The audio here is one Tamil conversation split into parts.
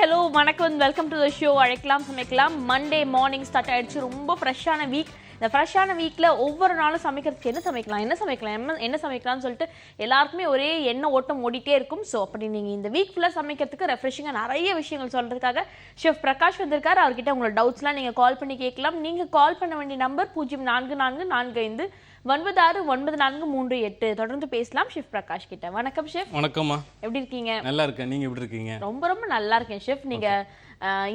ஹலோ வணக்கம். வெல்கம் டு த ஷோ அழைக்கலாம் சமைக்கலாம். மண்டே மார்னிங் ஸ்டார்ட் ஆயிடுச்சு. ரொம்ப ஃப்ரெஷ்ஷான வீக் இந்த ஃப்ரெஷ்ஷான வீக்கில் ஒவ்வொரு நாளும் சமைக்கிறதுக்கு என்ன சமைக்கலாம் என்ன சமைக்கலாம் என்ன என்ன சமைக்கலாம்னு சொல்லிட்டு எல்லாருக்குமே ஒரே எண்ணெய் ஓட்டம் ஓடிட்டே இருக்கும். ஸோ அப்படி நீங்கள் இந்த வீக் ஃபுல்லாக சமைக்கிறதுக்கு ரெஃப்ரெஷிங்காக நிறைய விஷயங்கள் சொல்கிறதுக்காக ஷெஃப் பிரகாஷ் வந்திருக்காரு. அவர்கிட்ட உங்களோட டவுட்ஸ்லாம் நீங்கள் கால் பண்ணி கேட்கலாம். நீங்கள் கால் பண்ண வேண்டிய நம்பர் பூஜ்ஜியம் நான்கு நான்கு நான்கு ஐந்து ஒன்பது ஆறு ஒன்பது நான்கு மூன்று எட்டு. தொடர்ந்து பேசலாம் ஷெஃப் பிரகாஷ் கிட்ட. வணக்கம் ஷெஃப் வணக்கம்மா. எப்படி இருக்கீங்க? நல்லா இருக்கேன். நீங்க எப்படி இருக்கீங்க? ரொம்ப ரொம்ப நல்லா இருக்கேன் ஷெஃப் நீங்க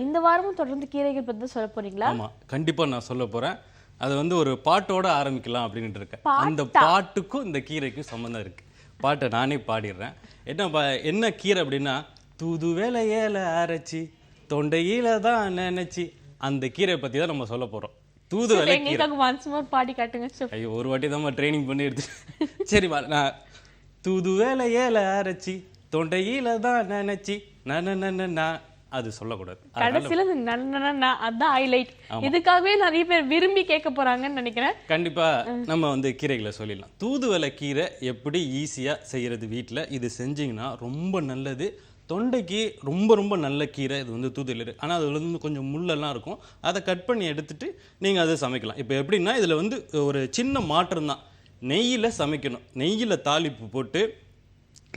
இந்த வாரமும் தொடர்ந்து கீரைகள் பத்தி சொல்ல போறீங்களா? ஆமா. கண்டிப்பா நான் சொல்ல போறேன். அது வந்து ஒரு பாட்டோட ஆரம்பிக்கலாம் அப்படின்ட்டு இருக்கேன். அந்த பாட்டுக்கும் இந்த கீரைக்கும் சம்மந்தம் இருக்கு. பாட்டை நானே பாடிடுறேன். என்ன என்ன கீரை அப்படின்னா தூது வேலை ஏல அரைச்சி தொண்டையில தான் நினைச்சி அந்த கீரை பத்தி தான் நம்ம சொல்ல போறோம். தூது வேலை கீரை எங்களுக்காக ஒன்ஸ் மோர் பாடி காட்டுங்க ஐயோ ஒரு வாட்டி தான் ட்ரைனிங் பண்ணி எடுத்து சரிம்மா நான் தூது வேலை ஏல அரைச்சி தொண்டையில தான் நினைச்சி நன அது சொல்லக்கூடாது. கடைசியில அதான் ஹைலைட் இதுக்காகவே நிறைய பேர் விரும்பி கேட்க போறாங்கன்னு நினைக்கிறேன். கண்டிப்பா நம்ம வந்து கீரைகளை சொல்லிடலாம். தூதுவளை கீரை எப்படி ஈஸியா செய்யறது வீட்ல? இது செஞ்சீங்கன்னா ரொம்ப நல்லது. தொண்டைக்கு ரொம்ப ரொம்ப நல்ல கீரை இது வந்து தூதுவளை ஆனால் அதில் வந்து கொஞ்சம் முள்ளெல்லாம் இருக்கும். அதை கட் பண்ணி எடுத்துட்டு நீங்கள் அதை சமைக்கலாம். இப்போ எப்படின்னா இதில் வந்து ஒரு சின்ன மாற்றம் தான். நெய்யில் சமைக்கணும். நெய்யில் தாளிப்பு போட்டு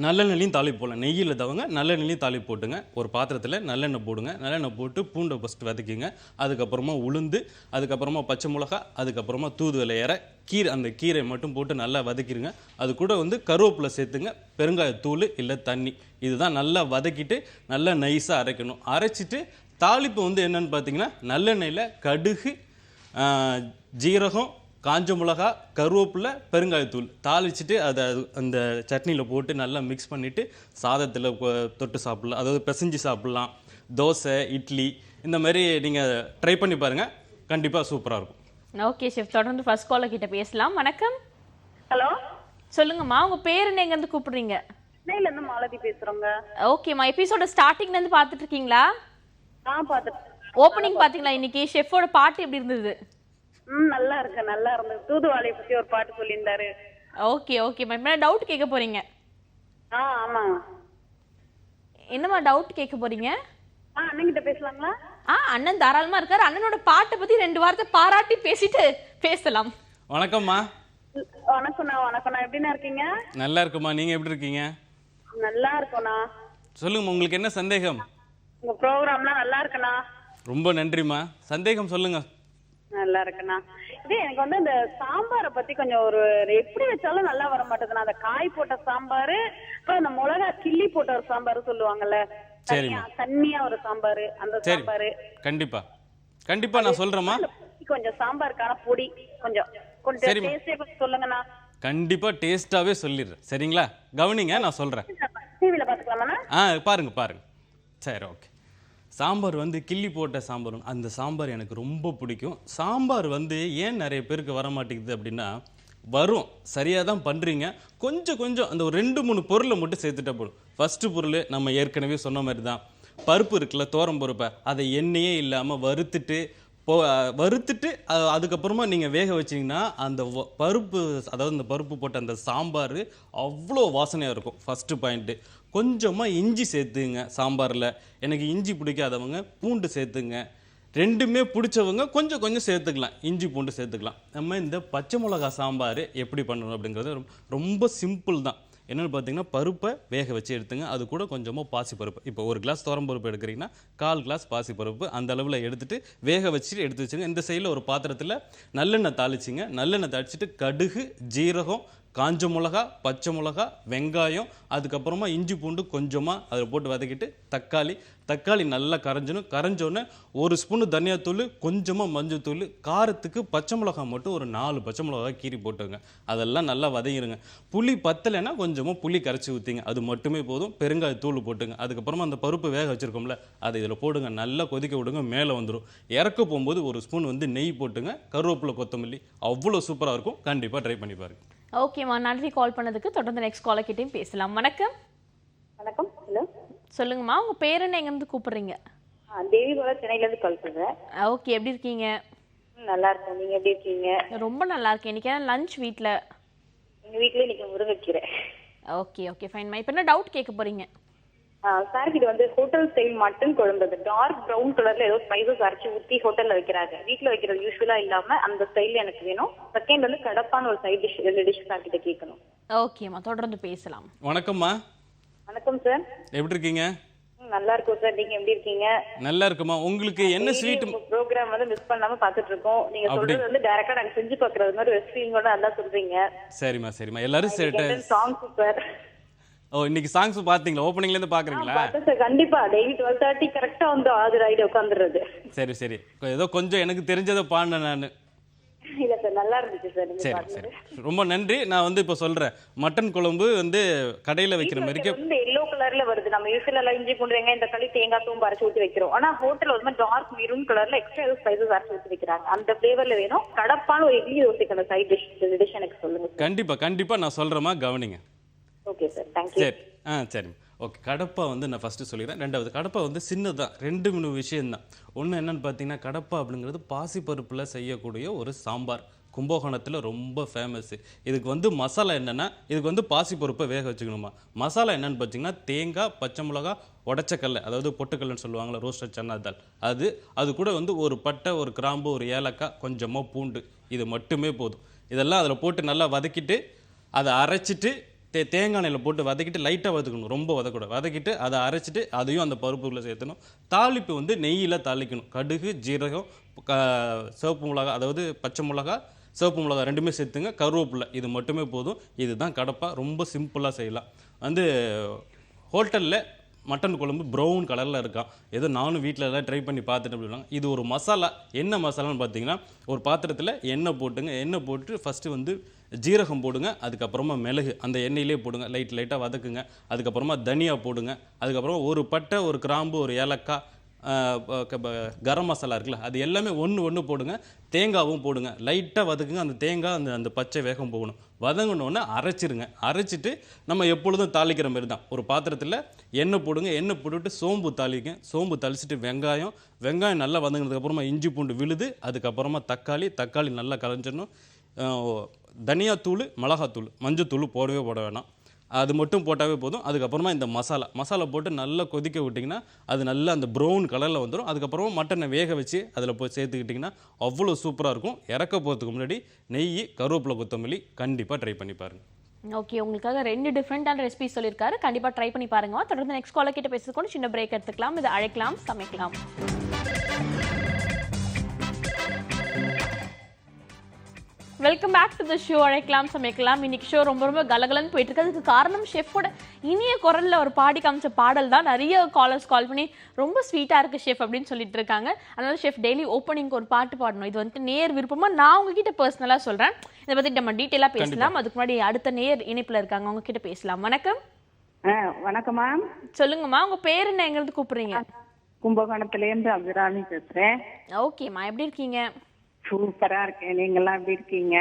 நல்லெண்ணெயிலையும் தாளிப்பு போடலாம். நெய்யில் தவங்க நல்லெண்ணெயிலையும் தாளிப்பு போட்டுங்க. ஒரு பாத்திரத்தில் நல்லெண்ணெய் போடுங்க. நல்லெண்ணெய் போட்டு பூண்டை ஃபஸ்ட்டு வதக்கிங்க. அதுக்கப்புறமா உளுந்து அதுக்கப்புறமா பச்சை மிளகா அதுக்கப்புறமா தூதுவளை இற கீரை அந்த கீரை மட்டும் போட்டு நல்லா வதக்கிடுங்க அது கூட வந்து கருவேப்பிலை சேர்த்துங்க. பெருங்காயத்தூள் இல்லை தண்ணி. இதுதான் நல்லா வதக்கிட்டு நல்லா நைஸாக அரைக்கணும். அரைச்சிட்டு தாளிப்பு வந்து என்னன்னு பார்த்தீங்கன்னா நல்லெண்ணெயில் கடுகு ஜீரகம் காஞ்ச மிளகா கருவேப்பிலை பெருங்காயத்தூள் தாளிச்சிட்டு அதை அது- அந்த சட்னியில் போட்டு நல்லா மிக்ஸ் பண்ணிவிட்டு சாதத்தில் தொட்டு சாப்பிட்லாம். அதாவது பிசைஞ்சு சாப்பிட்லாம். தோசை இட்லி இந்த மாதிரி நீங்கள் ட்ரை பண்ணி பாருங்கள் கண்டிப்பாக சூப்பராக இருக்கும். ஓகே ஷெஃப் தொடர்ந்து ஃபர்ஸ்ட் காலர் கிட்ட பேசலாம். வணக்கம். ஹலோ. சொல்லுங்கம்மா உங்க பேர் என்ன எங்க இருந்து கூப்பிடுறீங்க? நெய்ல இருந்து மாலதி பேசுறோங்க. ஓகேம்மா எபிசோட ஸ்டார்டிங்ல இருந்து பார்த்துட்டு இருக்கீங்களா ஆ பாத்துட்டு ஓப்பனிங் பாத்தீங்களா இன்னைக்கு? ஷெஃபோட பாட்டு எப்படி இருந்தது? ம் நல்லா இருக்கு நல்லா இருந்தது. தூதுவாளைய பத்தி ஒரு பாட்டு சொல்லியிருந்தாரு. ஓகே ஓகேம்மா இப்போ டவுட் கேட்க போறீங்க. ஆ ஆமாங்க. என்னம்மா டவுட் கேட்க போறீங்க? ஆ அண்ணன்கிட்ட பேசலாங்களா? ஆ அண்ணன் தாராளமா இருக்காரு. அண்ணனோட பாட்டை பத்தி ரெண்டு வார்த்தை பாராட்டி பேசிட்டு பேசலாம். வணக்கம்மா. வணக்கம்ண்ணா வணக்கம்ண்ணா. எப்படிண்ணா இருக்கீங்க? நல்லா இருக்குமா நீங்கள் எப்படி இருக்கீங்க? நல்லா இருக்கோண்ணா. சொல்லுங்கம்மா உங்களுக்கு என்ன சந்தேகம்? உங்க ப்ரோக்ராம்லாம் நல்லா இருக்குண்ணா. ரொம்ப நன்றிம்மா. சந்தேகம் சொல்லுங்கள் நல்லா இருக்குண்ணா. இது எனக்கு வந்து இந்த சாம்பாரை பத்தி கொஞ்சம் ஒரு எப்படி வச்சாலும் நல்லா வர மாட்டேதுண்ணா அந்த காய் போட்ட சாம்பார் அப்புறம் அந்த மிளகா கிள்ளி போட்ட ஒரு சாம்பார் சொல்லுவாங்கல்ல. சரிம்மா. தண்ணியா ஒரு சாம்பார் அந்த சாம்பார். கண்டிப்பாக கண்டிப்பாக நான் சொல்கிறேம்மா கொஞ்சம் சாம்பாருக்கான பொடி கொஞ்சம். கொஞ்சம். டேஸ்டே சொல்லுங்கண்ணா. கண்டிப்பாக டேஸ்ட்டாகவே சொல்லிடுறேன் சரிங்களா? கவனிங்க நான் சொல்கிறேன் டிவில பாத்துக்கலாமாண்ணா ஆ பாருங்க பாருங்க. சரி ஓகே. சாம்பார் வந்து கிள்ளி போட்ட சாம்பார் அந்த சாம்பார் எனக்கு ரொம்ப பிடிக்கும். சாம்பார் வந்து ஏன் நிறைய பேருக்கு வர மாட்டேங்குது அப்படின்னா வரும். சரியாக தான் பண்ணுறீங்க கொஞ்சம் கொஞ்சம் அந்த ஒரு ரெண்டு மூணு பொருளை மட்டும் சேர்த்துட்டா போதும். ஃபஸ்ட்டு பொருள் நம்ம ஏற்கனவே சொன்ன மாதிரி தான் பருப்பு இருக்குல்ல தோரம் பருப்பை. அதை எண்ணெயே இல்லாமல் வறுத்துட்டு போ வறுத்துட்டு அதுக்கப்புறமா நீங்கள் வேக வச்சீங்கன்னா அந்த பருப்பு அதாவது இந்த பருப்பு போட்ட அந்த சாம்பார் அவ்வளோ வாசனையாக இருக்கும். ஃபஸ்ட்டு பாயிண்ட்டு கொஞ்சமாக இஞ்சி சேர்த்துங்க சாம்பாரில். எனக்கு இஞ்சி பிடிக்காதவங்க பூண்டு சேர்த்துங்க. ரெண்டுமே பிடிச்சவங்க கொஞ்சம் கொஞ்சம் சேர்த்துக்கலாம். இஞ்சி பூண்டு சேர்த்துக்கலாம். நம்ம இந்த பச்சை மிளகா சாம்பார் எப்படி பண்ணணும் அப்படிங்கிறது ரொம்ப சிம்பிள் தான். என்னென்னு பார்த்தீங்கன்னா பருப்பை வேக வச்சு எடுத்துங்க. அது கூட கொஞ்சமாக பாசி பருப்பு இப்போ ஒரு கிளாஸ் பருப்பு எடுக்கிறீங்கன்னா கால் கிளாஸ் பாசி பருப்பு அந்த அளவில் எடுத்துகிட்டு வேக வச்சுட்டு எடுத்து வச்சுங்க இந்த சைடில் ஒரு பாத்திரத்தில் நல்லெண்ணெய் தாளிச்சிங்க. நல்லெண்ணெய் தாளிச்சிட்டு கடுகு ஜீரகம் காஞ்ச மிளகா பச்சை மிளகா வெங்காயம் அதுக்கப்புறமா இஞ்சி பூண்டு கொஞ்சமாக அதில் போட்டு வதக்கிட்டு தக்காளி. தக்காளி நல்லா கரைஞ்சணும் கரைஞ்சோன்னே ஒரு ஸ்பூனு தனியாத்தூள் கொஞ்சமாக மஞ்சத்தூள் காரத்துக்கு பச்சை மிளகா மட்டும் ஒரு நாலு பச்சை மிளகா கீறி போட்டுங்க. அதெல்லாம் நல்லா வதங்கிடுங்க புளி பத்தலைன்னா கொஞ்சமாக புளி கரைச்சி ஊற்றிங்க அது மட்டுமே போதும். பெருங்காயத்தூள் போட்டுங்க. அதுக்கப்புறமா அந்த பருப்பு வேக வச்சுருக்கோம்ல அதை இதில் போடுங்க. நல்லா கொதிக்க விடுங்க. மேலே வந்துடும் இறக்க போகும்போது ஒரு ஸ்பூன் வந்து நெய் போட்டுங்க. கருவேப்பிலை கொத்தமல்லி அவ்வளோ சூப்பராக இருக்கும். கண்டிப்பாக ட்ரை பண்ணி பாருங்கள் ஓகேம்மா நன்றி கால் பண்ணதுக்கு. தொடர்ந்து நெக்ஸ்ட் காலர் கிட்டயும் பேசலாம். வணக்கம். வணக்கம். ஹலோ சொல்லுங்கம்மா உங்க பேர் என்ன? எங்க இருந்து கூப்பிடுறீங்க? தேவி பாபா சென்னையில இருந்து கால் பண்றேன். ஓகே எப்படி இருக்கீங்க? நல்லா இருக்கேன். நீங்க எப்படி இருக்கீங்க? ரொம்ப நல்லா இருக்கேன். இன்னைக்கு லஞ்ச் வீட்ல? எங்க வீட்ல இன்னைக்கு முருங்கைக்கீரை. ஓகே ஓகே ஃபைன்மா இப்போ என்ன டவுட் கேட்க போறீங்க? சார் இது வந்து ஹோட்டல் ஸ்டைல் மட்டன் குழம்பு அது டார்க் ப்ரௌன் கலர்ல ஏதோ ஸ்பைசஸ் அரைச்சு ஊத்தி ஹோட்டல்ல வைக்கிறாங்க. வீட்ல வைக்கிறது யூஸ்வலா இல்லாம அந்த ஸ்டைல் எனக்கு வேணும். செகண்ட் வந்து கடப்பான ஒரு சைட் டிஷ் ரெண்டு டிஷ் சார் கிட்ட கேட்கணும். ஓகேம்மா தொடர்ந்து பேசலாம். வணக்கம்மா. வணக்கம் சார் எப்படி இருக்கீங்க? நல்லா இருக்கும் சார் நீங்க எப்படி இருக்கீங்க? நல்லா இருக்குமா உங்களுக்கு என்ன ஸ்வீட் ப்ரோக்ராம் வந்து மிஸ் பண்ணாம பாத்துட்டு இருக்கோம். நீங்க சொல்றது வந்து டைரக்டா நாங்க செஞ்சு பாக்குறது மாதிரி ரெஸ்ட் ஃபீலிங்கோட நல்லா சொல்றீங்க. சரிம்மா சரிம்மா. எல்லாரும் சாங் சூப்பர் ஓ இன்னைக்கு சாங்ஸ் பாத்தீங்களா ஓப்பனிங்ல இருந்து பாக்குறீங்களா சார் கண்டிப்பா. டெய்லி டுவெல் தேர்ட்டி கரெக்டா வந்து ஆஜர் ஆயிட்டு உட்காந்துருது சரி சரி. ஏதோ கொஞ்சம் எனக்கு தெரிஞ்சதை பாடினேன் நான். இல்ல சார் நல்லா இருந்துச்சு சார் சரி. சரி. ரொம்ப நன்றி. நான் வந்து இப்போ சொல்றேன். மட்டன் குழம்பு வந்து கடையில் வைக்கிற வந்து எல்லோ கலர்ல வருது. நம்ம யூஸ்வலா எல்லாம் இஞ்சி பூண்டு வெங்காயம் தக்காளி தேங்காய் தூம்பு அரைச்சு ஊத்தி வைக்கிறோம். ஆனா ஹோட்டல் வந்து டார்க் மெரூன் கலர்ல எக்ஸ்ட்ரா ஏதோ ஸ்பைசஸ் அரைச்சு ஊத்தி வைக்கிறாங்க. அந்த ஃபிளேவர்ல வேணும். கடப்பான ஒரு இட்லி தோசைக்கு அந்த சைட் டிஷ் டிஷ் எனக்கு சொல்லுங்க கண்டிப்பா கண்டிப்பா நான் சொல்றேமா கவனிங்க. ஓகே சார் தேங்க்யூ சரி. ஆ சரி ஓகே கடப்பா வந்து நான் ஃபஸ்ட்டு சொல்லிடுறேன். ரெண்டாவது கடப்பா வந்து சின்னதான் ரெண்டு மூணு விஷயந்தான் ஒன்று என்னன்னு பார்த்தீங்கன்னா கடப்பா அப்படிங்கிறது பாசிப்பருப்பில் செய்யக்கூடிய ஒரு சாம்பார். கும்பகோணத்தில் ரொம்ப ஃபேமஸ் இதுக்கு வந்து மசாலா என்னென்னா இதுக்கு வந்து பாசிப்பருப்பை வேக வச்சுக்கணுமா? மசாலா என்னென்னு பார்த்தீங்கன்னா தேங்காய் பச்சை மிளகா உடச்சக்கல்ல. அதாவது பொட்டுக்கல்லுன்னு சொல்லுவாங்களே ரோஸ்டர் சன்னா தால் அது அது கூட வந்து ஒரு பட்டை ஒரு கிராம்பு ஒரு ஏலக்காய் கொஞ்சமாக பூண்டு. இது மட்டுமே போதும். இதெல்லாம் அதில் போட்டு நல்லா வதக்கிட்டு அதை அரைச்சிட்டு தே தேங்காய் எண்ணெயில் போட்டு வதக்கிட்டு லைட்டாக வதக்கணும். ரொம்ப வதக்கூடாது. வதக்கிட்டு அதை அரைச்சிட்டு அதையும் அந்த பருப்புக்குள்ளே சேர்த்தணும். தாளிப்பு வந்து நெய்யில் தாளிக்கணும். கடுகு ஜீரகம் க சிவப்பு மிளகா அதாவது பச்சை மிளகா சிவப்பு மிளகா ரெண்டுமே சேர்த்துங்க. கருவேப்பிலை இது மட்டுமே போதும். இதுதான் கடப்பா. ரொம்ப சிம்பிளாக செய்யலாம். வந்து ஹோட்டலில் மட்டன் குழம்பு ப்ரௌன் கலரில் இருக்கான் ஏதோ நானும் வீட்டில் எல்லாம் ட்ரை பண்ணி பார்த்துட்டு அப்படின்னா இது ஒரு மசாலா. என்ன மசாலான்னு பார்த்தீங்கன்னா ஒரு பாத்திரத்தில் எண்ணெய் போட்டுங்க. எண்ணெய் போட்டு ஃபஸ்ட்டு வந்து ஜீரகம் போடுங்க அதுக்கப்புறமா மிளகு அந்த எண்ணெயிலே போடுங்க லைட் லைட்டாக வதக்குங்க. அதுக்கப்புறமா தனியா போடுங்க. அதுக்கப்புறமா ஒரு பட்டை ஒரு கிராம்பு ஒரு ஏலக்காய் கரம் மசாலா இருக்குல்ல அது எல்லாமே ஒன்று ஒன்று போடுங்க. தேங்காவும் போடுங்க. லைட்டாக வதக்குங்க அந்த தேங்காய் அந்த அந்த பச்சை வேகம் போகணும். வதங்கினோடனே அரைச்சிருங்க. அரைச்சிட்டு நம்ம எப்பொழுதும் தாளிக்கிற மாதிரி தான். ஒரு பாத்திரத்தில் எண்ணெய் போடுங்க. எண்ணெய் போட்டுட்டு சோம்பு தாளிங்க. சோம்பு தாளிச்சிட்டு வெங்காயம் வெங்காயம் நல்லா வதங்கினதுக்கப்புறமா இஞ்சி பூண்டு விழுது அதுக்கப்புறமா தக்காளி தக்காளி நல்லா கலைஞ்சிடணும் தனியாத்தூள் மிளகாத்தூள் மஞ்சத்தூள் போடவே போட வேணாம். அது மட்டும் போட்டாவே போதும். அதுக்கப்புறமா இந்த மசாலா மசாலா போட்டு நல்லா கொதிக்க விட்டிங்கன்னா அது நல்லா அந்த ப்ரௌன் கலரில் வந்துடும் அதுக்கப்புறமா மட்டனை வேக வச்சு அதில் போய் சேர்த்துக்கிட்டிங்கன்னா அவ்வளோ சூப்பராக இருக்கும். இறக்க போகிறதுக்கு முன்னாடி நெய் கருவேப்பிலை கொத்தமல்லி கண்டிப்பாக ட்ரை பண்ணி பாருங்கள் ஓகே உங்களுக்காக ரெண்டு டிஃப்ரெண்டான ரெசிபி சொல்லியிருக்காரு. கண்டிப்பாக ட்ரை பண்ணி பாருங்க. தொடர்ந்து நெக்ஸ்ட் காலர் கிட்ட பேசுறதுக்கு சின்ன பிரேக் எடுத்துக்கலாம். இது அழைக்கலாம் சமைக்கலாம். Welcome back to the show அழைக்கலாம் சமைக்கலாம். இன்னைக்கு ஷோ ரொம்ப ரொம்ப கலகலன்னு போயிட்டு இருக்கு. அதுக்கு காரணம் ஷெஃபோட இனிய குரல்ல ஒரு பாடி காமிச்ச பாடல் தான். நிறைய காலர்ஸ் கால் பண்ணி ரொம்ப ஸ்வீட்டா இருக்கு ஷெஃப் அப்படின்னு சொல்லிட்டு இருக்காங்க. அதனால ஷெஃப் டெய்லி ஓப்பனிங்க்கு ஒரு பாட்டு பாடணும். இது வந்து நேர் விருப்பமா நான் உங்ககிட்ட பர்சனலா சொல்றேன். இதை பத்தி நம்ம டீட்டெயிலா பேசலாம். அதுக்கு முன்னாடி அடுத்த நேர் இணைப்புல இருக்காங்க. அவங்க கிட்ட பேசலாம். வணக்கம். ஆ, வணக்கம் மேம் சொல்லுங்கம்மா. உங்க பேர் என்ன? எங்க இருந்து கூப்பிடுறீங்க? கும்பகோணத்துல இருந்து அபிராமி பேசுறேன். ஓகேம்மா எப்படி இருக்கீங்க? சூப்பரா இருக்கேன். நீங்க எல்லாம் எப்படி இருக்கீங்க?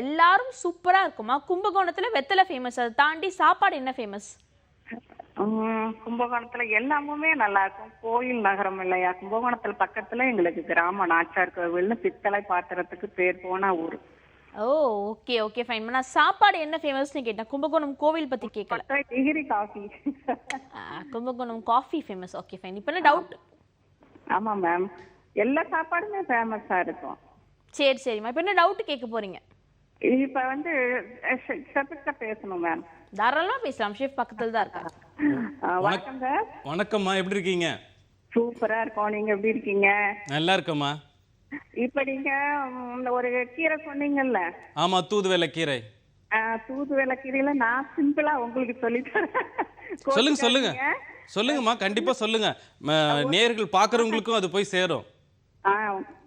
எல்லாரும் சூப்பரா இருக்குமா? கும்பகோணத்துல வெத்தலை ஃபேமஸ் அதை தாண்டி சாப்பாடு என்ன ஃபேமஸ் கும்பகோணத்துல எல்லாமுமே நல்லா இருக்கும். கோயில் நகரம் இல்லையா? கும்பகோணத்துல பக்கத்துல எங்களுக்கு கிராம நாச்சார் கோவில்னு பித்தளை பாத்திரத்துக்கு பேர் போன ஊர். ஓ ஓகே ஓகே ஃபைன் நான் சாப்பாடு என்ன ஃபேமஸ்னு கேட்டேன். கும்பகோணம் கோவில் பத்தி கேட்கல degree coffee Kumbakonam coffee famous okay fine இப்போ என்ன டவுட் ஆமா மேம் எல்லா சாப்பாடுமே ஃபேமஸா இருக்கும். சரி சரிம்மா இப்போ என்ன டவுட் கேட்க போறீங்க? இப்ப வந்து செப்பிட்ட பேசணும் மேம் தாராளமா பேசலாம். ஷெஃப் பக்கத்துல தான் இருக்காங்க வணக்கம் சார் வணக்கம்மா. எப்படி இருக்கீங்க? சூப்பரா இருக்கோம். நீங்க எப்படி இருக்கீங்க? நல்லா இருக்கம்மா. இப்ப நீங்க ஒரு கீரை சொன்னீங்கல்ல? ஆமாம் தூதுவளை கீரை. ஆஹ், தூதுவளை கீரையில நான் சிம்பிளா உங்களுக்கு சொல்லித்தரேன் சொல்லுங்க சொல்லுங்க. சொல்லுங்கம்மா. கண்டிப்பா சொல்லுங்க. நேர்கள் பார்க்குறவங்களுக்கும் அது போய் சேரும்.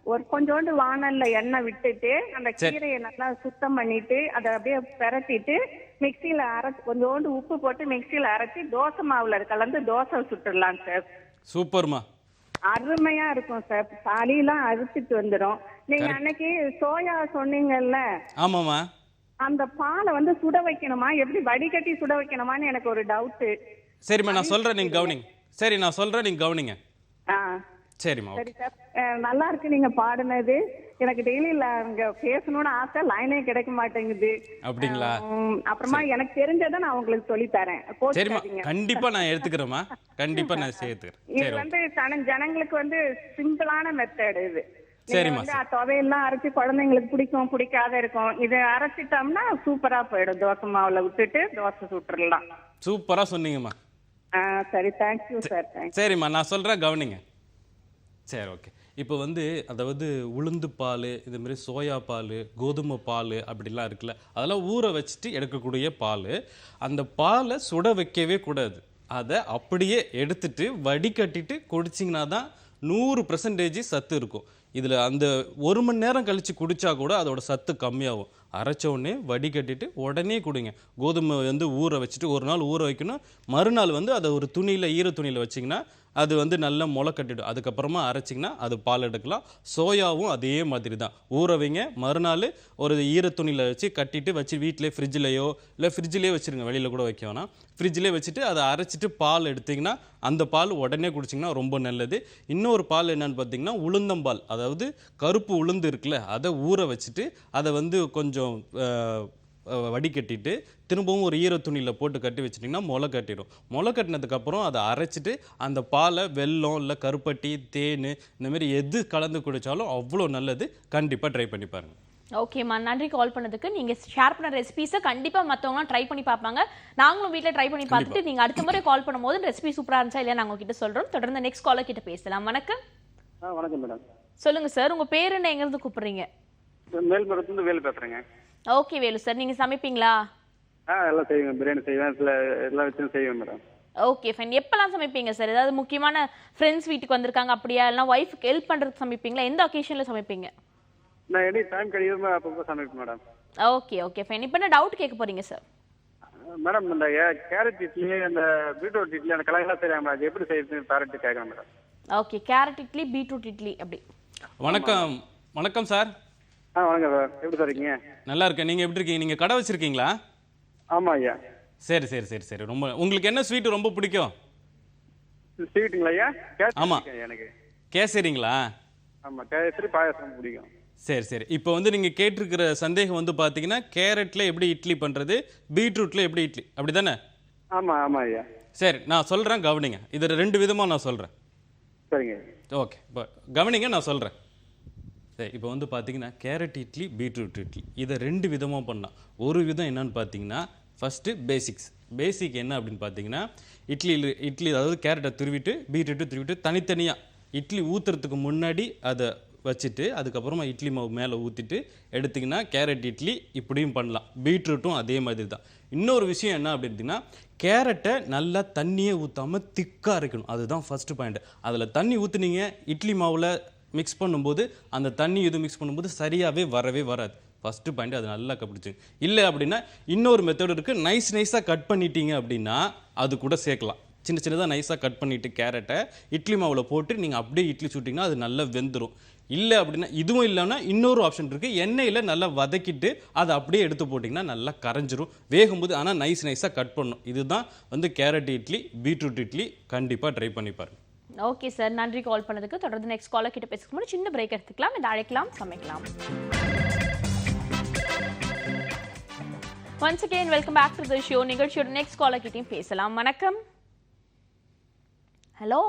ஒரு கொஞ்சோண்டு வானல்ல எண்ணெய் விட்டுட்டு அந்த கீரையை நல்லா சுத்தம் பண்ணிட்டு அதை அப்படியே பிரட்டிட்டு மிக்சியில அரைச்சு கொஞ்சோண்டு உப்பு போட்டு மிக்சியில அரைச்சு தோசை மாவுல கலந்து தோசை சுட்டுடலாம் சார். சூப்பர்மா. அருமையா இருக்கும் சார். சளியெல்லாம் அறுத்துட்டு வந்துடும் நீங்க அன்னைக்கு சோயா சொன்னீங்கல்ல ஆமாம்மா. அந்த பாலை வந்து சுட வைக்கணுமா? எப்படி வடிகட்டி சுட வைக்கணுமான்னு எனக்கு ஒரு டவுட்டு சரிம்மா நான் சொல்றேன் நீங்க கவனிங்க. சரி நான் சொல்றேன் நீங்க கவனிங்க. ஆ. சரிம்மா சரி சார். நல்லா இருக்கு நீங்க பாடுனது. எனக்கு டெய்லி இங்க பேசணும்னு ஆசை லைனே கிடைக்க மாட்டேங்குது. அப்படிங்களா? அப்புறமா எனக்கு தெரிஞ்சதை நான் உங்களுக்கு சொல்லி தரேன். சரிம்மா. கண்டிப்பா நான் எடுத்துக்கிறேம்மா. கண்டிப்பா நான் சேர்த்துக்கிறேன் இது வந்து தன ஜனங்களுக்கு வந்து சிம்பிளான மெத்தட் இது. சரிம்மா, துவையெல்லாம் அரைச்சு குழந்தைங்களுக்கு பிடிக்கும் பிடிக்காத இருக்கும். இதை அரைச்சிட்டோம்னா சூப்பரா போயிடும். தோசை மாவுல விட்டுட்டு தோசை சுட்டுறலாம். சூப்பரா சொன்னீங்கம்மா. சரி தேங்க்யூ சார் சரிம்மா நான் சொல்கிறேன் கவனிங்க. சரி ஓகே இப்போ வந்து அதாவது உளுந்து பால் இதுமாரி சோயா பால் கோதுமை பால் அப்படிலாம் இருக்குல்ல அதெல்லாம் ஊற வச்சுட்டு எடுக்கக்கூடிய பால் அந்த பாலை சுட வைக்கவே கூடாது. அதை அப்படியே எடுத்துட்டு வடிகட்டிட்டு குடிச்சிங்கன்னா தான் நூறு பர்சன்டேஜ் சத்து இருக்கும். இதில் அந்த ஒரு மணி நேரம் கழித்து குடித்தா கூட அதோட சத்து கம்மியாகும். அரைச்ச உடனே வடிகட்டிட்டு உடனே கொடுங்க. கோதுமை வந்து ஊற வச்சுட்டு ஒரு நாள் ஊற வைக்கணும். மறுநாள் வந்து அதை ஒரு துணியில் ஈர துணியில் வச்சிங்கன்னா அது வந்து நல்லா முளை கட்டிடும். அதுக்கப்புறமா அரைச்சிங்கன்னா அது பால் எடுக்கலாம். சோயாவும் அதே மாதிரி தான். ஊறவைங்க மறுநாள் ஒரு ஈர துணியில் வச்சு கட்டிட்டு வச்சு வீட்டிலே ஃப்ரிட்ஜ்லேயோ இல்லை ஃப்ரிட்ஜ்லேயே வச்சுருங்க. வெளியில் கூட வைக்க வேணாம். ஃப்ரிட்ஜ்லேயே வச்சுட்டு அதை அரைச்சிட்டு பால் எடுத்திங்கன்னா அந்த பால் உடனே குடிச்சிங்கன்னா ரொம்ப நல்லது. இன்னொரு பால் என்னன்னு பார்த்தீங்கன்னா உளுந்தம்பால் அதாவது கருப்பு உளுந்து இருக்குல்ல அதை ஊற வச்சுட்டு அதை வந்து கொஞ்சம் வடிகட்டிட்டு திரும்பவும் ஒரு ஈர துணியில் போட்டு கட்டி வச்சிட்டிங்கன்னா முளை கட்டிடும் முளை கட்டினதுக்கப்புறம் அதை அரைச்சிட்டு அந்த பாலை வெல்லம் இல்லை கருப்பட்டி தேன் இந்த மாதிரி எது கலந்து குடித்தாலும் அவ்வளோ நல்லது. கண்டிப்பாக ட்ரை பண்ணி பாருங்க. ஓகேம்மா நன்றி கால் பண்ணதுக்கு. நீங்க ஷேர் பண்ண ரெசிபிஸை கண்டிப்பா மத்தவங்க ட்ரை பண்ணி பார்ப்பாங்க. நாங்களும் வீட்ல ட்ரை பண்ணி பார்த்துட்டு நீங்க அடுத்த முறை கால் பண்ணும்போது ரெசிபி சூப்பரா இருந்துச்சா இல்லையா நாங்க உங்ககிட்ட சொல்றோம். தொடர்ந்து நெக்ஸ்ட் காலர் கிட்ட பேசலாம். வணக்கம். வணக்கம் மேடம் சொல்லுங்க சார் உங்க பேர் என்ன? எங்க இருந்து கூப்பிடுறீங்க? மேல்மரத்துலேருந்து வேலு பேசுகிறேங்க ஓகே வேலு சார் நீங்க சமைப்பீங்களா? ஆ எல்லாம் செய்வேன். பிரியாணி செய்வேன். சில எல்லா வச்சும் செய்வேன் மேடம். ஓகே ஃபைன் எப்பெல்லாம் சமைப்பீங்க சார்? ஏதாவது முக்கியமான ஃப்ரெண்ட்ஸ் வீட்டுக்கு வந்திருக்காங்க அப்படியா? இல்லைனா ஒய்ஃப்க்கு ஹெல்ப் பண்றதுக்கு சமைப்பீங்களா? எந்த ஒகேஷன்ல சமைப்பீங்க? நான் எனி டைம் கிடைக்குது அப்பப்போ சமைப்பேன் மேடம். ஓகே ஓகே ஃபைன் இப்போ என்ன டவுட் கேட்க போறீங்க சார்? மேடம் இந்த கேரட் இட்லி அந்த பீட்ரூட் இட்லி அந்த செய்கிறாங்க மேடம். அது எப்படி செய்யறது பேரண்ட்டு கேட்குறேன் madam. Okay carrot idli beetroot idli அப்படி. வணக்கம். வணக்கம் சார். ஆ வணக்கம் சார். எப்படி சார் இருக்கீங்க? நல்லா இருக்கேன். நீங்கள் எப்படி இருக்கீங்க? நீங்கள் கடை வச்சுருக்கீங்களா? ஆமாம் ஐயா. சரி சரி சரி சரி. ரொம்ப உங்களுக்கு என்ன ஸ்வீட்டு ரொம்ப பிடிக்கும்? ஸ்வீட்டுங்களா ஐயா? கேசரி ஆமா. பிடிக்கும் ஐயா எனக்கு. கேசரிங்களா? ஆமாம் கேசரி பாயாசம் பிடிக்கும். சரி சரி. இப்போ வந்து நீங்கள் கேட்டிருக்கிற சந்தேகம் வந்து பார்த்தீங்கன்னா கேரட்டில் எப்படி இட்லி பண்ணுறது பீட்ரூட்டில் எப்படி இட்லி? அப்படி தானே ஆமாம் ஆமாம் ஐயா. சரி நான் சொல்கிறேன் கவனிங்க. இது ரெண்டு விதமாக நான் சொல்கிறேன் சரிங்க ஓகே. இப்போ கவனிங்க நான் சொல்கிறேன் இப்போ வந்து பார்த்தீங்கன்னா கேரட் இட்லி பீட்ரூட் இட்லி. இதை ரெண்டு விதமாக பண்ணலாம். ஒரு விதம் என்னன்னு பார்த்தீங்கன்னா ஃபஸ்ட்டு பேசிக்ஸ் பேசிக் என்ன அப்படின்னு பார்த்தீங்கன்னா இட்லியில் இட்லி அதாவது கேரட்டை துருவிட்டு பீட்ரூட்டு துருவிட்டு தனித்தனியாக இட்லி ஊற்றுறதுக்கு முன்னாடி அதை வச்சுட்டு அதுக்கப்புறமா இட்லி மாவு மேலே ஊற்றிட்டு எடுத்திங்கன்னா கேரட் இட்லி இப்படியும் பண்ணலாம். பீட்ரூட்டும் அதே மாதிரி தான். இன்னொரு விஷயம் என்ன அப்படின்னா கேரட்டை நல்லா தண்ணியே ஊற்றாமல் திக்காக இருக்கணும் அதுதான் ஃபஸ்ட்டு பாயிண்ட் அதில் தண்ணி ஊற்றுனீங்க இட்லி மாவில் மிக்ஸ் பண்ணும்போது அந்த தண்ணி இது மிக்ஸ் பண்ணும்போது சரியாகவே வரவே வராது. ஃபஸ்ட்டு பாயிண்ட் அது நல்லா கப்பிடிச்சு. இல்லை அப்படின்னா இன்னொரு மெத்தட் இருக்குது நைஸ் நைஸாக கட் பண்ணிட்டீங்க அப்படின்னா அது கூட சேர்க்கலாம். சின்ன சின்னதாக நைஸாக கட் பண்ணிவிட்டு கேரட்டை இட்லி மாவில் போட்டு நீங்கள் அப்படியே இட்லி சுட்டிங்கன்னா அது நல்லா வெந்துடும் இல்லை அப்படின்னா இதுவும் இல்லைன்னா இன்னொரு ஆப்ஷன் இருக்குது எண்ணெயில் நல்லா வதக்கிட்டு அதை அப்படியே எடுத்து போட்டிங்கன்னா நல்லா கரைஞ்சிரும். வேகும்போது ஆனால் நைஸ் நைஸாக கட் பண்ணும். இதுதான் வந்து கேரட் இட்லி பீட்ரூட் இட்லி கண்டிப்பாக ட்ரை பண்ணி பாருங்கள் ஓகே சார் நன்றி கால் பண்ணதுக்கு. தொடர்ந்து நெக்ஸ்ட் காலர் கிட்ட பேசுறதுக்கு முன்னாடி சின்ன பிரேக் எடுத்துக்கலாம். இதை அழைக்கலாம் சமைக்கலாம். Once again welcome back to the show நிகழ்ச்சியோட நெக்ஸ்ட் காலர் கிட்டையும் பேசலாம். வணக்கம். ஹலோ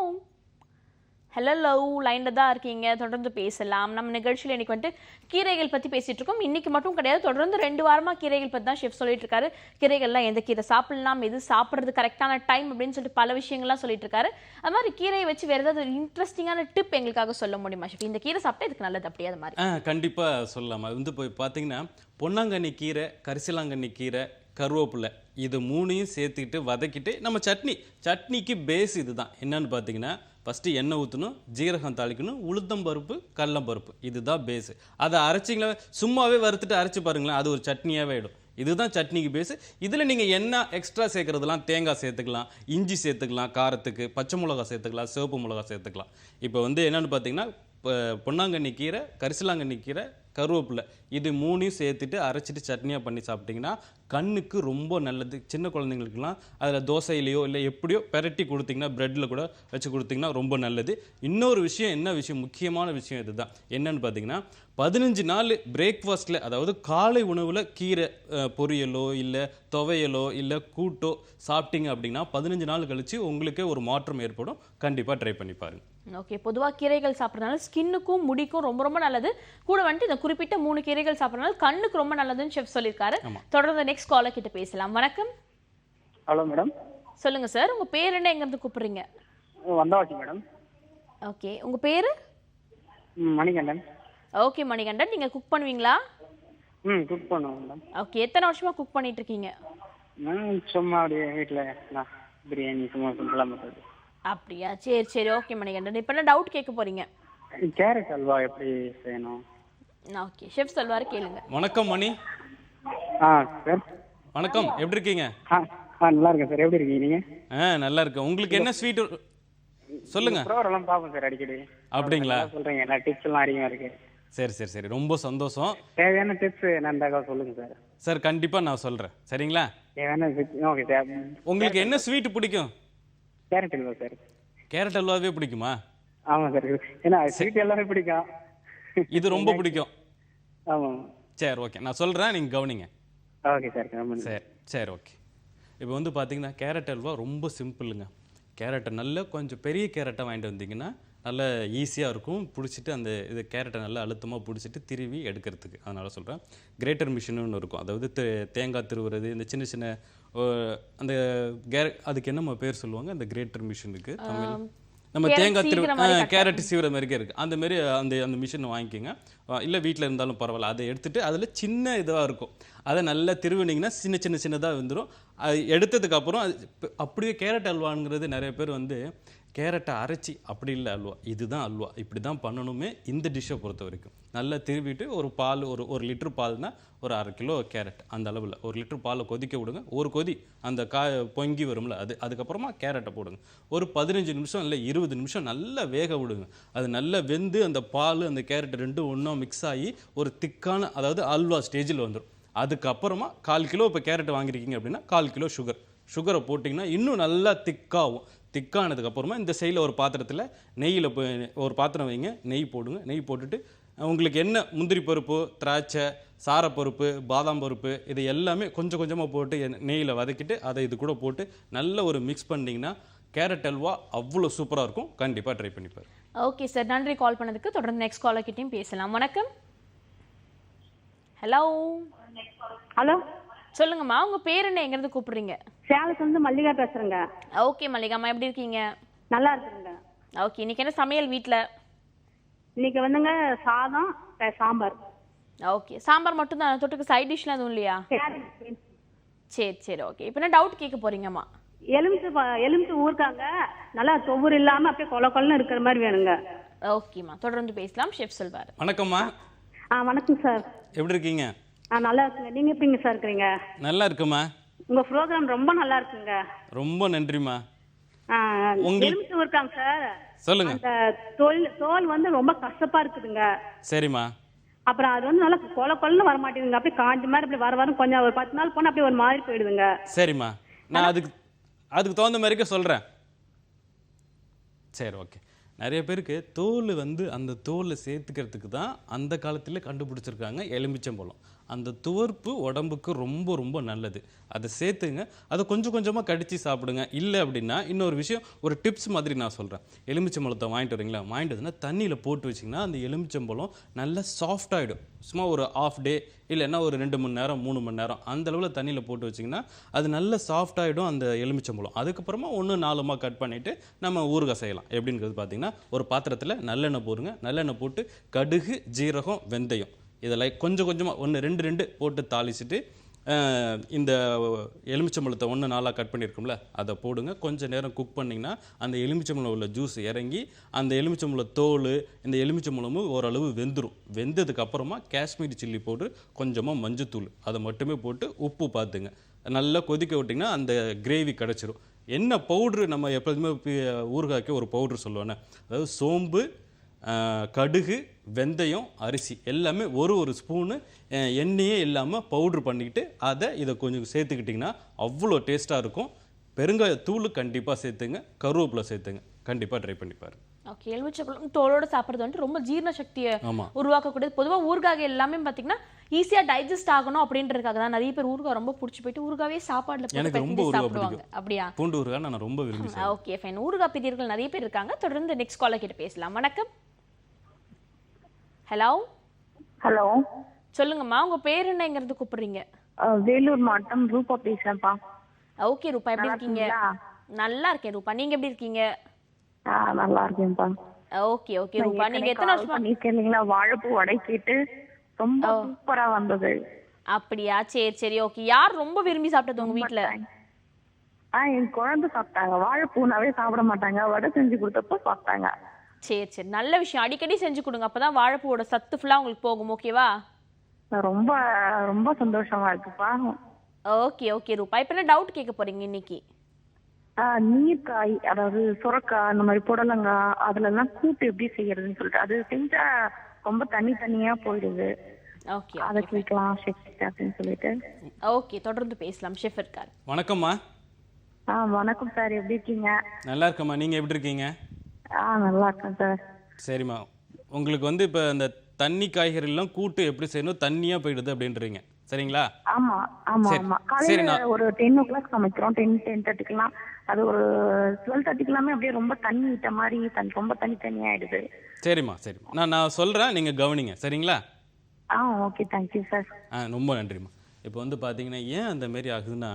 ஹலோ லவ் லைனில் தான் இருக்கீங்க. தொடர்ந்து பேசலாம். நம்ம நிகழ்ச்சியில் இன்றைக்கி வந்துட்டு கீரைகள் பற்றி பேசிகிட்டு இருக்கோம். இன்றைக்கி மட்டும் கிடையாது. தொடர்ந்து ரெண்டு வாரமாக கீரைகள் பற்றி தான் ஷெஃப் சொல்லிட்டு இருக்காரு. கீரைகள்லாம் எந்த கீரை சாப்பிடலாம் எது சாப்பிட்றது கரெக்டான டைம் அப்படின்னு சொல்லிட்டு பல விஷயங்கள்லாம் சொல்லிட்டு இருக்காரு. அது மாதிரி கீரையை வச்சு வேறு ஏதாவது இன்ட்ரெஸ்டிங்கான டிப் எங்களுக்காக சொல்ல முடியுமா ஷெஃப் இந்த கீரை சாப்பிட்டா இதுக்கு நல்லது அப்படியே அது மாதிரி. ஆ கண்டிப்பாக சொல்லலாம். அது வந்து போய் பார்த்தீங்கன்னா பொன்னாங்கண்ணி கீரை கரிசலாங்கண்ணி கீரை கருவேப்பிலை இது மூணையும் சேர்த்துக்கிட்டு வதக்கிட்டு நம்ம சட்னி. சட்னிக்கு பேஸ் இதுதான். என்னன்னு பார்த்தீங்கன்னா ஃபஸ்ட்டு எண்ணெய் ஊற்றணும் ஜீரகம் தாளிக்கணும் உளுத்தம் பருப்பு கடலம் பருப்பு. இதுதான் பேஸு அதை அரைச்சிங்களா? சும்மாவே வறுத்துட்டு அரைச்சி பாருங்களேன் அது ஒரு சட்னியாகவே ஆகிடும் இதுதான் சட்னிக்கு பேஸு இதில் நீங்கள் என்ன எக்ஸ்ட்ரா சேர்க்குறதுலாம் தேங்காய் சேர்த்துக்கலாம் இஞ்சி சேர்த்துக்கலாம் காரத்துக்கு பச்சை மிளகா சேர்த்துக்கலாம் சிவப்பு மிளகா சேர்த்துக்கலாம். இப்போ வந்து என்னென்னு பார்த்தீங்கன்னா இப்போ பொன்னாங்கண்ணி கீரை கரிசலாங்கண்ணி கீரை கருவேப்பிலை. இது மூணையும் சேர்த்துட்டு அரைச்சிட்டு சட்னியாக பண்ணி சாப்பிட்டிங்கன்னா கண்ணுக்கு ரொம்ப நல்லது. சின்ன குழந்தைங்களுக்குலாம் அதில் தோசையிலையோ இல்லை எப்படியோ பெரட்டி கொடுத்தீங்கன்னா ப்ரெட்டில் கூட வச்சு கொடுத்தீங்கன்னா ரொம்ப நல்லது. இன்னொரு விஷயம் என்ன விஷயம்? முக்கியமான விஷயம் இதுதான். என்னன்னு பார்த்தீங்கன்னா பதினஞ்சு நாள் பிரேக்ஃபாஸ்ட்டில் அதாவது காலை உணவில் கீரை பொரியலோ இல்லை துவையலோ இல்லை கூட்டோ சாப்பிட்டீங்க அப்படின்னா பதினஞ்சு நாள் கழித்து உங்களுக்கே ஒரு மாற்றம் ஏற்படும். கண்டிப்பாக ட்ரை பண்ணி பாருங்க. ஓகே பொதுவாக கீரைகள் சாப்பிட்றதுனால ஸ்கின்னுக்கும் முடிக்கும் ரொம்ப ரொம்ப நல்லது. கூட வந்துட்டு இந்த குறிப்பிட்ட மூணு கீரை கீரைகள் சாப்பிட்றதுனால கண்ணுக்கு ரொம்ப நல்லதுன்னு செஃப் சொல்லியிருக்காரு. தொடர்ந்து நெக்ஸ்ட் காலர் கிட்ட பேசலாம். வணக்கம். ஹலோ மேடம் சொல்லுங்க சார் உங்க பேர் என்ன? எங்க இருந்து கூப்பிடுறீங்க வந்தாவாச்சு மேடம் ஓகே உங்க பேரு? மணிகண்டன். ஓகே மணிகண்டன். நீங்க குக் பண்ணுவீங்களா? ம் குக் பண்ணுவோம் மேடம் ஓகே எத்தனை வருஷமா குக் பண்ணிட்டு இருக்கீங்க நான் சும்மா அப்படியே வீட்டில் நான் பிரியாணி சும்மா சிம்பிளாக பண்ணுறது அப்படியா? சரி சரி. ஓகே மணிகண்டன். இப்போ என்ன டவுட் கேட்க போறீங்க? கேரட் அல்வா எப்படி செய்யணும்? ஓகே ஷெஃப் சொல்வாரு கேளுங்க. வணக்கம் மணி. ஆ சார் வணக்கம். எப்படி இருக்கீங்க? ஆ ஆ நல்லா இருக்கேன் சார் எப்படி இருக்கீங்க நீங்கள் ஆ நல்லா இருக்கு உங்களுக்கு என்ன ஸ்வீட் சொல்லுங்க. ப்ரோக்ராம் பார்ப்போம் சார் அடிக்கடி. அப்படிங்களா? சொல்கிறீங்க எல்லா டிப்ஸ் எல்லாம் அதிகமாக இருக்கு. சரி சரி சரி. ரொம்ப சந்தோஷம். தேவையான டிப்ஸ் என்னண்டாக்கா சொல்லுங்கள் சார் சார் கண்டிப்பாக நான் சொல்கிறேன் சரிங்களா? தேவையான ஓகே சார் உங்களுக்கு என்ன ஸ்வீட் பிடிக்கும்? கேரட் அல்வா சார் கேரட் அல்வாவே பிடிக்குமா? ஆமாம் சார் ஏன்னா ஸ்வீட் எல்லாமே பிடிக்கும். இது ரொம்ப பிடிக்கும். ஆமாம். சரி ஓகே. நான் சொல்கிறேன் நீங்கள் கவனிங்க. Okay sir. சரி சரி ஓகே. இப்போ வந்து பார்த்தீங்கன்னா கேரட் அல்வா ரொம்ப சிம்பிளுங்க. கேரட்டை நல்லா கொஞ்சம் பெரிய கேரட்டை வாங்கிட்டு வந்தீங்கன்னா நல்லா ஈஸியாக இருக்கும். பிடிச்சிட்டு அந்த இது கேரட்டை நல்லா அழுத்தமாக பிடிச்சிட்டு திருவி எடுக்கிறதுக்கு. அதனால் சொல்கிறேன் கிரேட்டர் மிஷின்னு ஒன்று இருக்கும். அதாவது தே- தேங்காய் திருவுறது இந்த சின்ன சின்ன அந்த கே அதுக்கு என்னம்மா பேர் சொல்லுவாங்க? அந்த கிரேட்டர் மிஷினுக்கு தமிழ் நம்ம தேங்காய் திரு கேரட் சீவுற மாதிரிக்கே இருக்குது அந்த மாதிரி அந்த அந்த மிஷினை வாங்கிக்கோங்க. இல்லை வீட்டில் இருந்தாலும் பரவாயில்ல. அதை எடுத்துட்டு அதில் சின்ன இதுவாக இருக்கும். அதை நல்லா திருவினீங்கன்னா சின்ன சின்ன சின்னதாக வந்துடும் அது எடுத்ததுக்கு அப்புறம் அது அப்படியே கேரட் அல்வாங்கிறது நிறைய பேர் வந்து கேரட்டை அரைச்சி அப்படி இல்லை அல்வா இதுதான் அல்வா இப்படி தான் பண்ணணுமே இந்த டிஷ்ஷை பொறுத்த வரைக்கும். நல்லா திருவிட்டு ஒரு பால் ஒரு ஒரு லிட்ரு பால்னால் ஒரு அரை கிலோ கேரட் அந்த அளவில். ஒரு லிட்ரு பாலை கொதிக்க விடுங்க. ஒரு கொதி அந்த கா பொங்கி வரும்ல அது அதுக்கப்புறமா கேரட்டை போடுங்க. ஒரு பதினஞ்சு நிமிஷம் இல்லை இருபது நிமிஷம் நல்லா வேக விடுங்க. அது நல்லா வெந்து அந்த பால் அந்த கேரட் ரெண்டும் ஒன்றா மிக்ஸ் ஆகி ஒரு திக்கான அதாவது அல்வா ஸ்டேஜில் வந்துடும் அதுக்கப்புறமா கால் கிலோ இப்போ கேரட் வாங்கியிருக்கீங்க அப்படின்னா கால் கிலோ சுகர் சுகரை போட்டிங்கன்னா இன்னும் நல்லா திக்காகும் திக்கானதுக்கப்புறமா இந்த சைடில் ஒரு பாத்திரத்தில் நெய்யில் ஒரு பாத்திரம் வைங்க நெய் போடுங்க. நெய் போட்டுட்டு உங்களுக்கு என்ன முந்திரி பருப்பு திராட்சை சாரப்பருப்பு பாதாம் பருப்பு இது எல்லாமே கொஞ்சம் கொஞ்சமாக போட்டு நெய்யில் வதக்கிட்டு அதை இது கூட போட்டு நல்ல ஒரு மிக்ஸ் பண்ணிங்கன்னா கேரட் அல்வா அவ்வளோ சூப்பராக இருக்கும். கண்டிப்பாக ட்ரை பண்ணி பாருங்க. ஓகே சார் நன்றி கால் பண்ணதுக்கு. தொடர்ந்து நெக்ஸ்ட் காலர் கிட்டயும் பேசலாம். வணக்கம். ஹலோ ஹலோ சொல்லுங்கம்மா உங்க பேர் என்ன? எங்க இருந்து கூப்பிடுறீங்க? சேலத்துல இருந்து மல்லிகா பேசுறேங்க. ஓகே மல்லிகாம்மா எப்படி இருக்கீங்க? நல்லா இருக்குங்க. ஓகே இன்னைக்கு என்ன சமையல் வீட்ல? இன்னைக்கு வந்துங்க சாதம் சாம்பார். ஓகே சாம்பார் மட்டும் தான் தொட்டுக்கு சைட் டிஷ்லாம் எதுவும் இல்லையா? கேரட் சரி சரி ஓகே. இப்போ என்ன டவுட் கேட்க போறீங்கம்மா? எலுமிச்சு எலுமிச்சு ஊறுக்காங்க நல்லா தொவ்வறு இல்லாம அப்படியே கொல கொலன்னு இருக்கிற மாதிரி வேணுங்க. ஓகேம்மா தொடர்ந்து பேசலாம். ஷெஃப் சொல்வார். வணக்கம்மா. ஆ வணக்கம் சார். எப்படி இருக்கீங்க? ஆ நல்லா இருக்குங்க. நீங்க எப்படிங்க சார் இருக்கிறீங்க? நல்லா இருக்குமா உங்க ப்ரோக்ராம் ரொம்ப நல்லா இருக்குங்க. ரொம்ப நன்றிம்மா. ஆ, உங்களுக்கு- எலுமிச்சு ஊறுக்காங்க சார். சொல்லுங்க. அந்த தோல் தோல் வந்து ரொம்ப கசப்பா இருக்குதுங்க. சரிம்மா. அப்புறம் அது வந்து நல்லா கொல கொலன்னு வர மாட்டேங்குதுங்க அப்படியே காஞ்ச மாதிரி அப்படி வர வரும் கொஞ்சம் ஒரு பத்து நாள் போனா அப்படியே ஒரு மாதிரி போயிடுதுங்க. சரிம்மா. நான் அதுக்கு அதுக்கு தகுந்த மாதிரிக்க சொல்கிறேன் சரி ஓகே. நிறைய பேருக்கு தோல் வந்து அந்த தோலை சேர்த்துக்கிறதுக்கு தான் அந்த காலத்தில் கண்டுபிடிச்சிருக்காங்க எலுமிச்சம்பழம். அந்த துவர்ப்பு உடம்புக்கு ரொம்ப ரொம்ப நல்லது. அதை சேர்த்துங்க. அதை கொஞ்சம் கொஞ்சமாக கடித்து சாப்பிடுங்க. இல்லை அப்படின்னா இன்னொரு விஷயம் ஒரு டிப்ஸ் மாதிரி நான் சொல்கிறேன் எலுமிச்சம்பழத்தை வாங்கிட்டு வரீங்களா? வாங்கிட்டு வந்தீங்கன்னா தண்ணியில் போட்டு வச்சிங்கன்னா அந்த எலுமிச்சம்பழம் நல்லா சாஃப்டாகிடும் சும்மா ஒரு ஆஃப் டே இல்லைன்னா ஒரு ரெண்டு மணி நேரம் மூணு மணி நேரம் அந்த அளவில் தண்ணியில் போட்டு வச்சிங்கன்னா அது நல்ல சாஃப்டாகிடும் அந்த எலுமிச்சம்பழம். அதுக்கப்புறமா ஒன்று நாலுமா கட் பண்ணிவிட்டு நம்ம ஊறுகாய் செய்யலாம். எப்படிங்கிறது பார்த்திங்கன்னா ஒரு பாத்திரத்தில் நல்லெண்ணெய் போடுங்க. நல்லெண்ணெய் போட்டு கடுகு ஜீரகம் வெந்தயம். இதெல்லாம் கொஞ்சம் கொஞ்சமாக ஒன்று ரெண்டு ரெண்டு போட்டு தாளிச்சிட்டு இந்த எலுமிச்சம்பழத்தை ஒன்று நாளாக கட் பண்ணியிருக்கோம்ல அதை போடுங்க. கொஞ்சம் நேரம் குக் பண்ணிங்கன்னா அந்த எலுமிச்சம்பழம் உள்ள ஜூஸ் இறங்கி அந்த எலுமிச்சம்பழ தோல் இந்த எலுமிச்சம்பழமும் ஓரளவு வெந்துடும் வெந்ததுக்கப்புறமா காஷ்மீரி சில்லி போட்டு கொஞ்சமாக மஞ்சத்தூள் அதை மட்டுமே போட்டு உப்பு பார்த்துங்க. நல்லா கொதிக்க விட்டிங்கன்னா அந்த கிரேவி கிடச்சிரும். என்ன பவுட்ரு நம்ம எப்போதுமே ஊறுகாய்க்கு ஒரு பவுட்ரு சொல்லுவேன்னே அதாவது சோம்பு கடுகு வெந்தயம் அரிசி எல்லாமே ஒரு ஒரு ஸ்பூனு எண்ணெயே இல்லாமல் பவுட்ரு பண்ணிக்கிட்டு அதை இதை கொஞ்சம் சேர்த்துக்கிட்டிங்கன்னா அவ்வளோ டேஸ்ட்டாக இருக்கும். பெருங்காயத்தூள் கண்டிப்பாக சேர்த்துங்க. கருவேப்பிலை சேர்த்துங்க. கண்டிப்பாக ட்ரை பண்ணி பாருங்க. ஓகே எலுமிச்சப்பழம் தோலோட சாப்பிட்றது வந்துட்டு ரொம்ப ஜீரண சக்தியை. உருவாக்கக்கூடியது. பொதுவாக ஊறுகாய் எல்லாமே பார்த்தீங்கன்னா ஈஸியாக டைஜஸ்ட் ஆகணும் அப்படின்றதுக்காக தான். நிறைய பேர் ஊறுகாய் ரொம்ப பிடிச்சி போயிட்டு ஊறுகாவே சாப்பாடுல எனக்கு ரொம்ப சாப்பிடுவாங்க. அப்படியா? பூண்டு ஊறுகாய் நான் ரொம்ப விரும்பி. ஓகே ஃபைன் ஊறுகாய் பிரியர்கள் நிறைய பேர் இருக்காங்க. தொடர்ந்து நெக்ஸ்ட் காலர் கிட்ட பேசலாம். வணக்கம். ஹலோ ஹலோ சொல்லுங்கம்மா உங்க பேர் என்னங்கிறது கூப்பிடுறீங்க. வேலூர் மாவட்டம் ரூபா பேசுறேன்ப்பா. ஓகே ரூபா எப்படி இருக்கீங்க? நல்லா இருக்கேன் ரூபா நீங்க எப்படி இருக்கீங்க? நல்லா இருக்கேன்ப்பா. ஓகே ஓகே ரூபா நீங்க எத்தனை வருஷமா பண்ணிருக்கேன் இல்லைங்களா? வாழைப்பூ வடைக்கிட்டு ரொம்ப சூப்பரா வந்தது. அப்படியா? சரி சரி ஓகே. யார் ரொம்ப விரும்பி சாப்பிட்டது உங்க வீட்ல? ஆ என் குழந்தை சாப்பிட்டாங்க. வாழைப்பூனாவே சாப்பிட மாட்டாங்க. வடை செஞ்சு கொடுத்தப்போ சாப்பிட்டாங்க. சரி சரி. நல்ல விஷயம். அடிக்கடி செஞ்சு கொடுங்க. அப்பதான் வாழைப்பூவோட சத்து ஃபுல்லா உங்களுக்கு போகும். ஓகேவா ரொம்ப ரொம்ப சந்தோஷமா இருக்குப்பா. ஓகே ஓகே ரூபா. இப்போ என்ன டவுட் கேட்க போறீங்க இன்னைக்கு? ஆ, நீர்க்காய் அதாவது சுரக்காய் அந்த மாதிரி புடலங்காய் அதுல எல்லாம் கூட்டு எப்படி செய்யறதுன்னு சொல்லிட்டு. அது செஞ்சா ரொம்ப தண்ணி தண்ணியா போயிடுது. ஓகே அதை கேட்கலாம் ஷெஃப்ட் அப்படின்னு சொல்லிட்டு. ஓகே தொடர்ந்து பேசலாம். ஷெஃப் இருக்கார். வணக்கம்மா. ஆ வணக்கம் சார். எப்படி இருக்கீங்க? நல்லா இருக்கம்மா. நீங்கள் எப்படி இருக்கீங்க? ஆ நல்லா இருக்கேன் சார். சரிம்மா. உங்களுக்கு வந்து இப்போ இந்த தண்ணி காய்கறிலாம் கூட்டு எப்படி செய்யணும்? தண்ணியாக போயிடுது அப்படின்றீங்க. சரிங்களா? ஆமா ஆமா. ஆமா. சரி, காலையில ஒரு டென் ஓ கிளாக் சமைக்கிறோம். டென் டென் தேர்ட்டிக்கெல்லாம் அது ஒரு டுவெல் தேர்ட்டிக்கெல்லாமே அப்படியே ரொம்ப தண்ணி விட்ட மாதிரி தண்ணி ரொம்ப தண்ணி தண்ணி ஆயிடுது. சரிம்மா சரிம்மா. நான் நான் சொல்கிறேன் நீங்கள் கவனிங்க. சரிங்களா? ஆ ஓகே தேங்க்யூ சார் ஆ ரொம்ப நன்றிம்மா. இப்போ வந்து பார்த்திங்கன்னா ஏன் அந்த மாரி ஆகுதுன்னா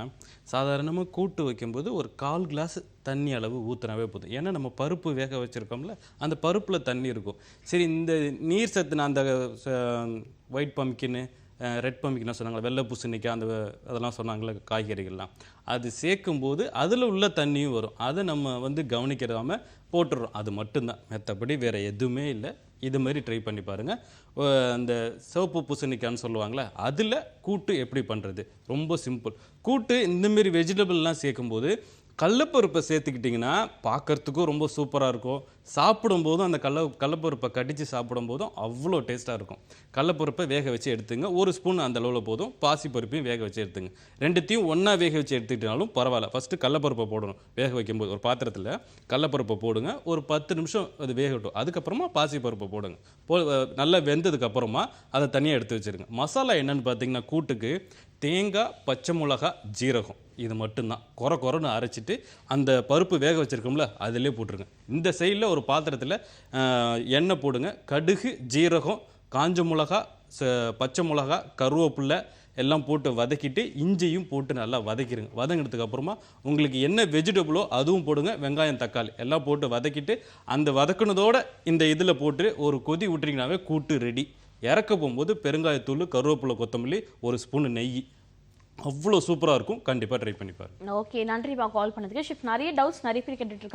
சாதாரணமாக கூட்டு வைக்கும்போது ஒரு கால் கிளாஸ் தண்ணி அளவு ஊற்றினாவே போதும். ஏன்னா நம்ம பருப்பு வேக வச்சுருக்கோம்ல அந்த பருப்பில் தண்ணி இருக்கும். சரி இந்த நீர் சத்து நான் அந்த ஒயிட் பம்கின்னு ரெட் பம்கின்னு சொன்னாங்களா வெள்ளை பூசணிக்காய் அந்த அதெல்லாம் சொன்னாங்களே காய்கறிகள்லாம். அது சேர்க்கும்போது அதில் உள்ள தண்ணியும் வரும். அதை நம்ம வந்து கவனிக்கிறாமல் போட்டுடுறோம் அது மட்டும்தான். மற்றபடி வேறு எதுவுமே இல்லை. இது மாதிரி ட்ரை பண்ணி பாருங்கள் அந்த சிவப்பு பூசணிக்கான்னு சொல்லுவாங்களே அதில் கூட்டு எப்படி பண்ணுறது ரொம்ப சிம்பிள் கூட்டு இந்தமாரி வெஜிடபிள்லாம் சேர்க்கும்போது கடலப்பருப்பை சேர்த்துக்கிட்டிங்கன்னா பார்க்கறதுக்கும் ரொம்ப சூப்பராக இருக்கும். சாப்பிடும்போதும் அந்த கடல கடலப்பருப்பை கடித்து சாப்பிடும்போதும் அவ்வளோ டேஸ்ட்டாக இருக்கும். கடலப்பருப்பை வேக வச்சு எடுத்துங்க. ஒரு ஸ்பூன் அந்த அளவில் போதும். பாசி பருப்பையும் வேக வச்சு எடுத்துங்க. ரெண்டுத்தையும் ஒன்றா வேக வச்சு எடுத்துக்கிட்டாலும் பரவாயில்ல. ஃபஸ்ட்டு கடலப்பருப்பை போடணும். வேக வைக்கும்போது ஒரு பாத்திரத்தில் கடலப்பருப்பை போடுங்க. ஒரு பத்து நிமிஷம் அது வேகட்டும். அதுக்கப்புறமா பாசி பருப்பை போடுங்க. போ நல்லா வெந்ததுக்கப்புறமா அதை தனியாக எடுத்து வச்சிருங்க. மசாலா என்னன்னு பார்த்தீங்கன்னா கூட்டுக்கு தேங்காய் பச்சை மிளகா ஜீரகம். இது மட்டும்தான். குறை குறைன்னு அரைச்சிட்டு அந்த பருப்பு வேக வச்சுருக்கோம்ல அதிலே போட்டுருங்க. இந்த சைடில் ஒரு பாத்திரத்தில் எண்ணெய் போடுங்க. கடுகு ஜீரகம் காஞ்ச மிளகா ச பச்சை மிளகா கருவேப்பில்லை எல்லாம் போட்டு வதக்கிட்டு இஞ்சியும் போட்டு நல்லா வதக்கிடுங்க வதங்கினதுக்கு அப்புறமா உங்களுக்கு என்ன வெஜிடபிளோ அதுவும் போடுங்க. வெங்காயம் தக்காளி எல்லாம் போட்டு வதக்கிட்டு அந்த வதக்குனதோட இந்த இதில் போட்டு ஒரு கொதி விட்டுறீங்கனாவே கூட்டு ரெடி இறக்க போகும்போது பெருங்காயத்தூள் கருவேப்பிலை கொத்தமல்லி ஒரு ஸ்பூன் நெய். அவ்வளோ சூப்பராக இருக்கும். கண்டிப்பாக ட்ரை பண்ணிப்பார் ஓகே நன்றிப்பா கால் பண்ணதுக்கு. ஷிஃப்ட் நிறைய டவுட்ஸ் நிறைய பேர் கேட்டுட்டு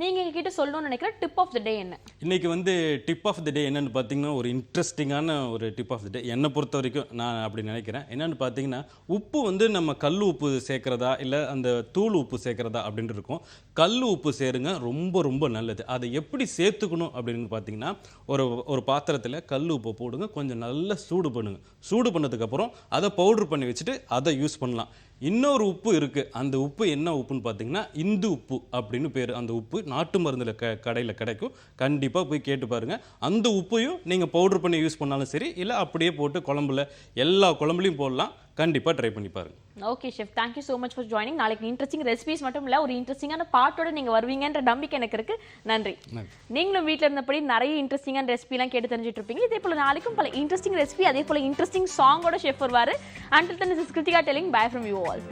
நீங்கள் நீங்க எங்ககிட்ட சொல்லணும்னு நினைக்கிற டிப் ஆஃப் த டே என்ன? இன்னைக்கு வந்து டிப் ஆஃப் த டே என்னன்னு பார்த்தீங்கன்னா ஒரு இன்ட்ரெஸ்டிங்கான ஒரு டிப் ஆஃப் த டே என்னை பொறுத்த வரைக்கும் நான் அப்படி நினைக்கிறேன். என்னன்னு பார்த்தீங்கன்னா உப்பு வந்து நம்ம கல் உப்பு சேர்க்குறதா இல்லை அந்த தூள் உப்பு சேர்க்குறதா அப்படின்ட்டு இருக்கும். கல் உப்பு சேருங்க ரொம்ப ரொம்ப நல்லது. அதை எப்படி சேர்த்துக்கணும் அப்படின்னு பார்த்தீங்கன்னா ஒரு ஒரு பாத்திரத்தில் கல் உப்பு போடுங்க கொஞ்சம் நல்லா சூடு பண்ணுங்க. சூடு பண்ணதுக்கப்புறம் அதை பவுடர் பண்ணி வச்சுட்டு அதை யூஸ் பண்ணலாம். இன்னொரு உப்பு இருக்குது அந்த உப்பு என்ன உப்புன்னு பார்த்தீங்கன்னா இந்து உப்பு அப்படின்னு பேர். அந்த உப்பு நாட்டு மருந்தில் க கடையில் கிடைக்கும். கண்டிப்பாக போய் கேட்டு பாருங்கள் அந்த உப்பையும் நீங்கள் பவுடர் பண்ணி யூஸ் பண்ணாலும் சரி இல்லை அப்படியே போட்டு குழம்புல எல்லா குழம்புலையும் போடலாம். கண்டிப்பாக ட்ரை பண்ணி பாருங்கள் okay chef thank you so much for joining நாளைக்கு இன்ட்ரெஸ்டிங் ரெசிபிஸ் மட்டும் இல்லை ஒரு இன்ட்ரெஸ்டிங்கான பாட்டோட நீங்க வருவீங்கன்ற நம்பிக்கை எனக்கு இருக்கு. நன்றி. நீங்களும் வீட்டில் இருந்தபடி நிறைய இன்ட்ரெஸ்டிங்கான ரெசிபிலாம் கேட்டு தெரிஞ்சுட்டு இருப்பீங்க. இதே போல நாளைக்கும் பல இன்ட்ரெஸ்டிங் ரெசிபி அதே போல இன்ட்ரெஸ்டிங் சாங்கோட ஷெஃப் வருவாரு. Until then is Krithika telling bye from you all